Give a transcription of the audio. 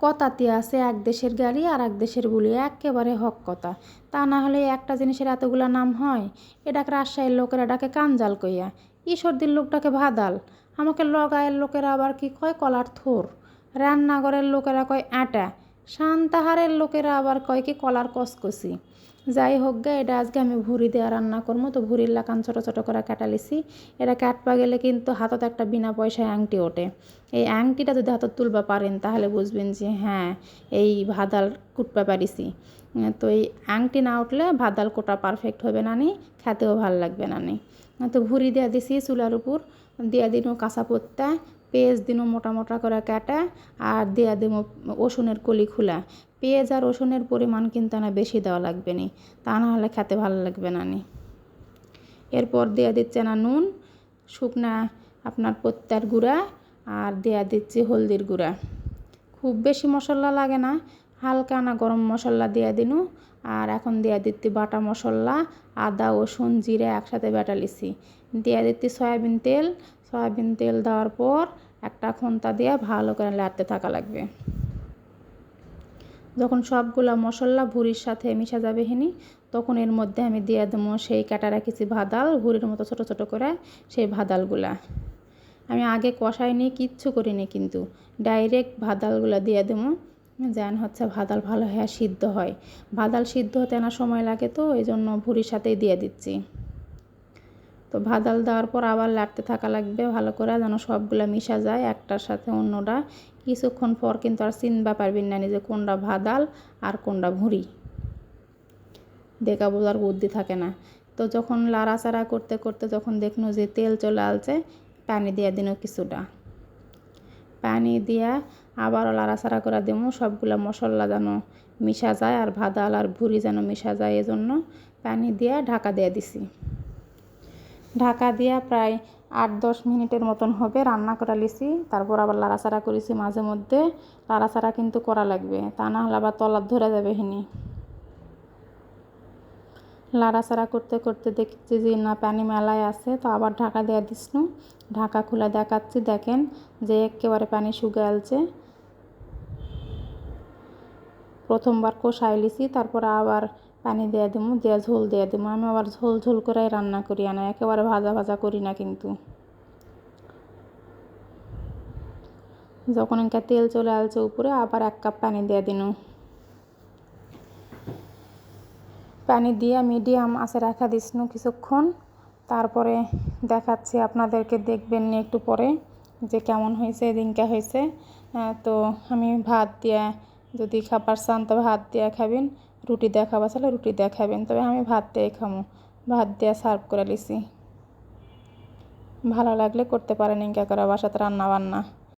কথাতে আছে, এক দেশের গাড়ি আর এক দেশের গুলি, একেবারে হক কথা। তা না হলে একটা জিনিসের এতগুলো নাম হয় এটাকে রাজশাহীর লোকেরা ডাকে কানজাল কইয়া। ঈশ্বরদীর লোকটাকে ভাদাল। আমাকে লগায়ের লোকেরা আবার কি কয়? কলার থোর। রান্নাঘরের লোকেরা কয় আটা শান্তাহারের লোকেরা আবার কয় কি কলার কসকসি যাই হোক গে, এটা আজকে আমি ভুড়ি দেওয়া রান্না করব তো ভুড়ির লাকান ছোটো ছোটো করে কাটালিছি এটা কাটপা গেলে কিন্তু হাতত একটা বিনা পয়সায় আংটি ওঠে। এই আংটিটা যদি হাতত তুলবা পারেন, তাহলে বুঝবেন যে হ্যাঁ এই ভাদাল কুটপা পারিছি। তো এই আংটি না উঠলে ভাদাল কোটা পারফেক্ট হবে না নি, খেতেও ভালো লাগবে না নি। তো ভুড়ি দেওয়া দিছি চুলার উপর। দিয়া দিনও কাঁচা পত্তা, পেঁয়াজ দিনও মোটা মোটা করে কাটা আর দেয়া দিব রসুনের কলি খোলা। পেঁয়াজ আর রসুনের পরিমাণ কিন্তু না বেশি দেওয়া লাগবে নি, তা না হলে খেতে ভালো লাগবে না নি। এরপর দেয়া দিচ্ছে না নুন, শুকনা আপনার পত্তার গুঁড়া আর দেয়া দিচ্ছি হলদির গুঁড়া। খুব বেশি মশলা লাগে না হালকা না গরম মশলা দিয়ে দিনু। আর এখন দেয়া দিচ্ছি বাটা মশলা, আদা, রসুন, জিরে একসাথে বেটা বেটালিছি দেয়া দিচ্ছি সয়াবিন তেল। সয়াবিন তেল দেওয়ার পর একটা খন্তা দিয়ে ভালো করে লাড়তে থাকা লাগবে। যখন সবগুলা মশলা ভুড়ির সাথে মিশা যাবে হিনি, তখন এর মধ্যে আমি দিয়ে দেবো সেই কাটা রাখেছি ভাদাল, ভুড়ির মতো ছোট ছোট করে সেই ভাদালগুলা। আমি আগে কষাই কষাইনি, কিচ্ছু করিনি কিন্তু। ডাইরেক্ট ভাদালগুলা দিয়ে দেবো। যেন হচ্ছে ভাদাল ভালো হয়ে সিদ্ধ হয়। ভাদাল সিদ্ধ হতে না সময় লাগে তো, এই জন্য ভুড়ির সাথেই দিয়ে দিচ্ছি। তো ভাদাল দেওয়ার পর আবার লাটতে থাকা লাগবে, ভালো করে যেন সবগুলো মিশা যায় একটার সাথে অন্যটা। কিছুক্ষণ পর কিন্তু আর চিনবা পারবেন না যে কোনটা ভাদাল আর কোনটা ভুঁড়ি। দেখা বোঝার বুদ্ধি থাকে না। তো যখন লাড়াচাড়া করতে করতে যখন দেখনো যে তেল চলে আসছে পানি দিয়ে দিন কিছুটা। পানি দিয়া আবারও লাড়াচাড়া করে দেবো সবগুলো মশলা যেন মিশা যায় আর ভাদাল আর ভুড়ি যেন মিশা যায়, এজন্য পানি দিয়া ঢাকা দিয়ে দিছি। ঢাকা দিয়া প্রায় আট দশ মিনিটের মতন হবে রান্না করা লিছি তারপর আবার লাড়াচাড়া করেছি মাঝে মধ্যে। লাড়াচাড়া কিন্তু করা লাগবে, তা না হলে আবার তলার ধরে যাবে হিনি। লাড়াচাড়া করতে করতে দেখছি যে, না পানি মেলায় আছে, তো আবার ঢাকা দেওয়া দিসনু ঢাকা খোলা দেখাচ্ছি, দেখেন যে একেবারে পানি শুকালছে প্রথমবার কষাই লিছি তারপর আবার পানি দিয়ে দেবো দিয়ে ঝোল দিয়ে দেবো আমি আবার ঝোল ঝোল করে রান্না করি না একেবারে ভাজা ভাজা করি না কিন্তু। যখন একটা তেল চলে আসছে উপরে, আবার এক কাপ পানি দিয়ে দিন। পানি দিয়ে মিডিয়াম আছে রাখা দিসনু কিছুক্ষণ। তারপরে দেখাচ্ছি, আপনাদেরকে দেখবেন একটু পরে যে কেমন হয়েছে দিনকা হয়েছে। তো আমি ভাত দিয়ে, যদি খাবার চান তবে ভাত দিয়ে খাবেন, রুটি দিয়ে খাবার রুটি দিয়ে খাবেন তবে আমি ভাত দিয়ে খামো। ভাত দিয়ে সার্ভ করে লিছি ভালো লাগলে করতে পারেন ইনকা করা বাসাতে রান্না বান্না